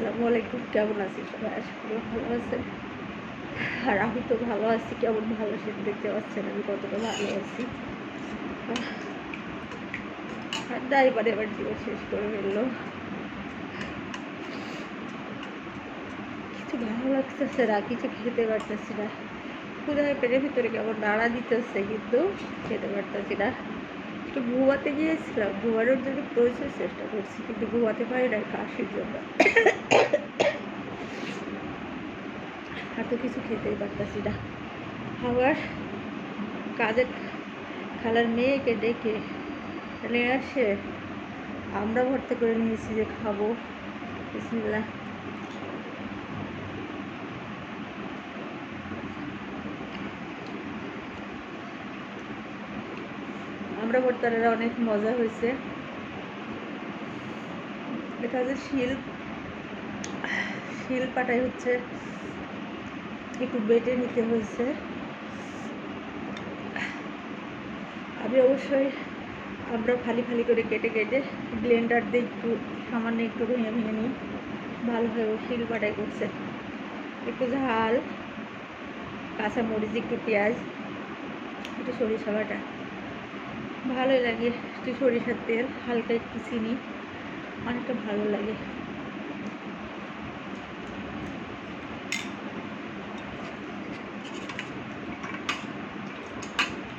আসসালামু আলাইকুম, কেমন আছি সবাই? আশা করি ভালো আছেন। আর আমি তো ভালো আছি, কেমন ভালো সেটা দেখতে পাচ্ছেন? আমি কতটা ভালো আছি। ঠান্ডা এবারে এবার জীবন শেষ করে ফেলল। কিছু ভালো লাগতেছে না, কিছু খেতে পারতেছি না। ক্ষুধায় পেটের ভিতরে কেমন নাড়া দিতেছে, কিন্তু খেতে পারতেছি না। একটু ঘুমাতে গিয়েছিলাম ঘুমানোর জন্য প্রচুর চেষ্টা করছি, কিন্তু ঘুমাতে পারি না কাশির জন্য। আর তো কিছু খেতেই পারতেছি না। আবার কাজের খালার মেয়েকে ডেকে নিয়ে আসে আমরা ভর্তি করে নিয়েছি যে খাব। বিসমিল্লাহ। আমরা ভর্তারেরা অনেক মজা হয়েছে। এটা হচ্ছে শিল শিল পাটাই হচ্ছে একটু বেটে নিতে হয়েছে। আমি অবশ্যই আমরা ফালি ফালি করে কেটে কেটে ব্লেন্ডার দিয়ে একটু সামান্য একটু ভেঙে ভেঙে নিই। ভালোভাবে শিল পাটাই করছে। একটু ঝাল কাঁচা মরিচ একটু পেঁয়াজ, একটু সরিষা বাটা। ভালোই লাগে, একটু সরিষার তেল, হালকা একটু চিনি, অনেকটা ভালো লাগে।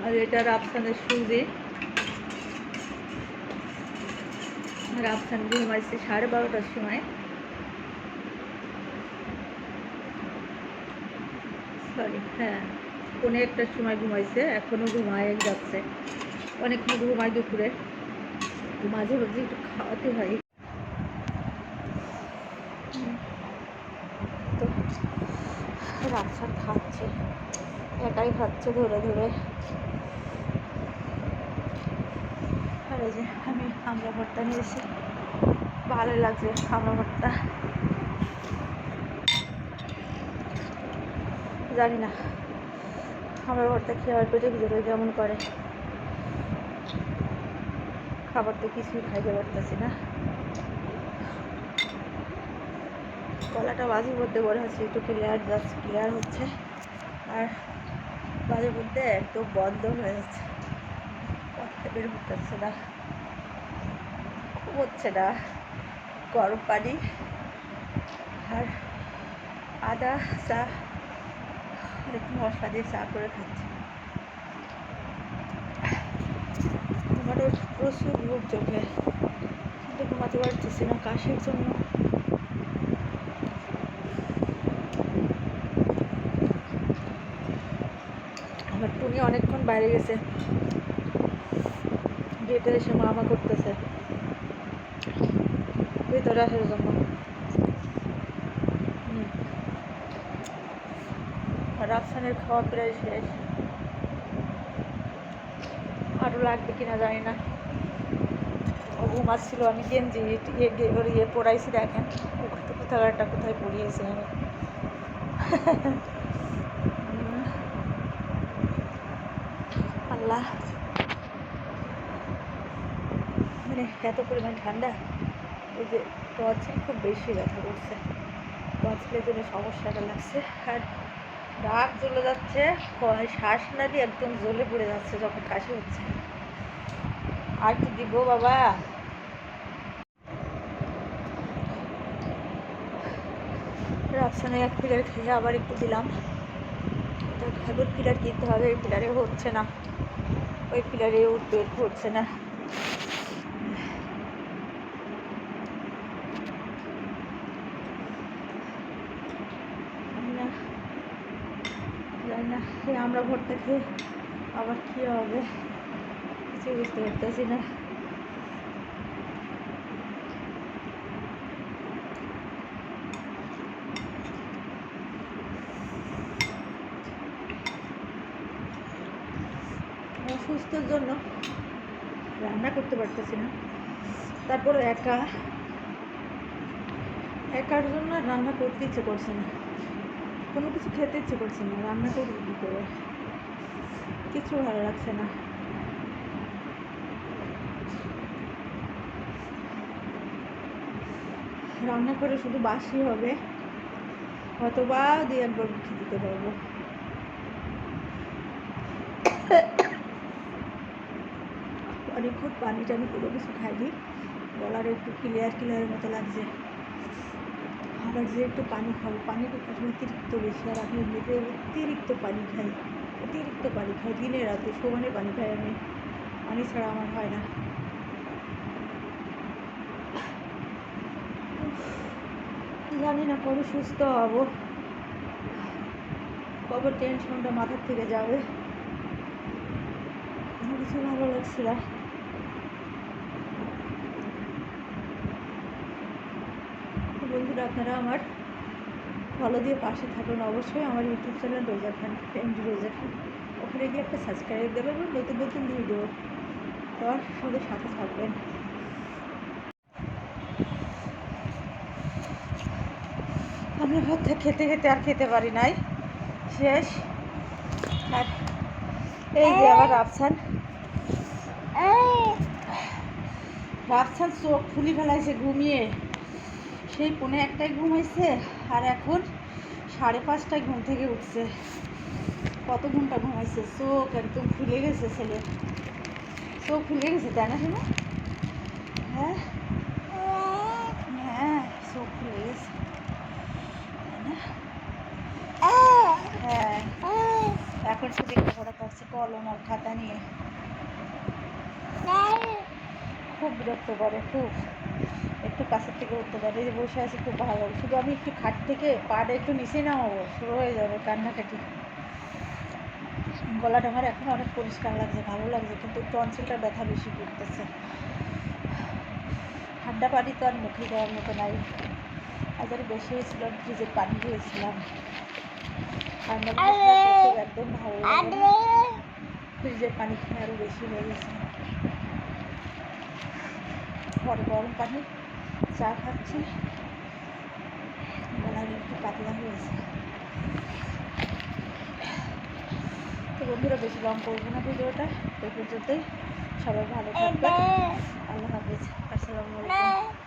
আর এটা রাফসানের সুজি। রাফসান ঘুমাইছে সাড়ে বারোটার সময়। সরি হ্যাঁ কোনো একটার সময় ঘুমাইছে এখনও ঘুমায় যাচ্ছে। অনেকক্ষণ ঘুমায় দুপুরে মাঝে মাঝে একটু খাওয়াতে হয়। তো রাফসান খাচ্ছে, একাই খাচ্ছে ধরে ধরে। আর যে আমি আমরা ভর্তা নিয়েছি। ভালো লাগছে আমরা ভর্তা। জানি না। আমরা ভর্তা খেয়ে পেটে ভিতরে কেমন করে। খাবার তো কিছুই খাইতে পারতেছি না। গলাটা মাঝে মধ্যে মনে হচ্ছে, একটু ক্লিয়ার যাচ্ছে ক্লিয়ার হচ্ছে। আর মাঝে মধ্যে একদম বন্ধ হয়ে যাচ্ছে। কথা বের হচ্ছে না। খুব হচ্ছে না। গরম পানি। আর আদা, চা একটু মশলা দিয়ে চা করে খাচ্ছি। ঘরে প্রচুর রোগ চোখে কিন্তু ঘুমাতে পারতেছি না কাশির জন্য। আমার টুনি অনেকক্ষণ বাইরে গেছে। গেটে এসে মামা করতেছে। ভিতরে আসার জন্য। রাফসানের খাওয়া প্রায় শেষ। আরও লাগবে কিনা জানি না। ও ঘুমাচ্ছিল, আমি গেঞ্জি ইয়ে ইয়ে পড়াইছি দেখেন। কোথাকারটা কোথায় পড়িয়েছি আমি। আল্লাহ। মানে এত পরিমাণ ঠান্ডা ওই যে টর্চে খুব বেশি ব্যথা করছে। টর্চের জন্য সমস্যাটা লাগছে। আর ডাক জ্বলে যাচ্ছে শ্বাস না দিয়ে একদম জ্বলে পড়ে যাচ্ছে যখন কাশি হচ্ছে। আর কি দিব বাবা? রাফসানে এক পিলার খেয়ে আবার একটু দিলাম। খাবার পিলার কিনতে হবে ওই পিলারে হচ্ছে না। ওই পিলারে উঠবে হচ্ছে না জানি না, এই আমরা ভর্তা খেয়ে আবার কী হবে? কিছু বুঝতে পারতেছি না। অসুস্থর জন্য রান্না করতে পারতেছি না। তারপর একা। একার জন্য রান্না করতে ইচ্ছে করছে না। কোনো কিছু খেতে ইচ্ছে করছে না, রান্না করব কী করে? কিছু ভালো লাগছে না। রান্না করে শুধু বাসি হবে অথবা দিয়ে একবার উঠে দিতে পারব। অনেকক্ষণ পানি টানি কোনো কিছু খাইনি গলার একটু ক্লিয়ার ক্লিয়ারের মতো লাগছে। আবার যে একটু পানি খাব পানিটা অতিরিক্ত বেশি, আর আমি এমনিতে অতিরিক্ত পানি খাই, অতিরিক্ত পানি খাই, দিনে রাতে সমানে পানি খাই আমি, পানি ছাড়া আমার হয় না। জানি না কবে সুস্থ হব, কবে টেনশনটা মাথার থেকে যাবে। কিছু ভালো লাগছে না। বন্ধুরা আপনারা আমার ফলো দিয়ে পাশে থাকুন। অবশ্যই আমার ইউটিউব চ্যানেল রোজা খান ফ্রেন্ড রোজা খান। ওখানে গিয়ে একটা সাবস্ক্রাইব দেবেন এবং নতুন নতুন ভিডিও দেওয়ার সাথে সাথে থাকবেন। আমরা ভাতটা খেতে খেতে আর খেতে পারি নাই। শেষ। আর এই যে আমার রাফসান। রাফসান চোখ ফুলি ফেলাইছে ঘুমিয়ে। সেই পৌনে একটায় ঘুমাইছে আর এখন সাড়ে পাঁচটায় ঘুম থেকে উঠছে। কত ঘণ্টা ঘুমাইছে? চোখ একদম ফুলে গেছে ছেলে। চোখ ফুলে গেছে, তাই না শোনো হ্যাঁ? হ্যাঁ চোখ ফুলে গেছে। হ্যাঁ। এখন সে লেখাপড়া করছে কলম আর খাতা নিয়ে। খুব বিরক্ত করে, খুব। একটু কাছের থেকে উঠতে পারে। এই যে বসে আছে খুব ভালো শুধু আমি একটু খাট থেকে পাটা একটু নিচে নামাবো শুরু হয়ে যাবে কান্নাকাটি। গলাটা আমার এখন অনেক পরিষ্কার লাগছে ভালো লাগছে কিন্তু টনসিলটা ব্যথা বেশি করতেছে। ঠান্ডা পানি তো আর মুখে দেওয়ার মতো নাই। আজারে বেশি হয়েছিলাম ফ্রিজের পানি দিয়েছিলাম ঠান্ডা একদম ভালো লাগে ফ্রিজের পানি খেয়ে আরও বেশি হয়ে গেছে। পরে গরম পানি চা খাচ্ছি। গলা একটু পাতলা হয়েছে। তো বন্ধুরা বেশি লং করব না ভিডিওটা। এই পর্যন্তই। সবাই ভালো থাকবে আল্লাহ হাফিজ। আসসালামু আলাইকুম।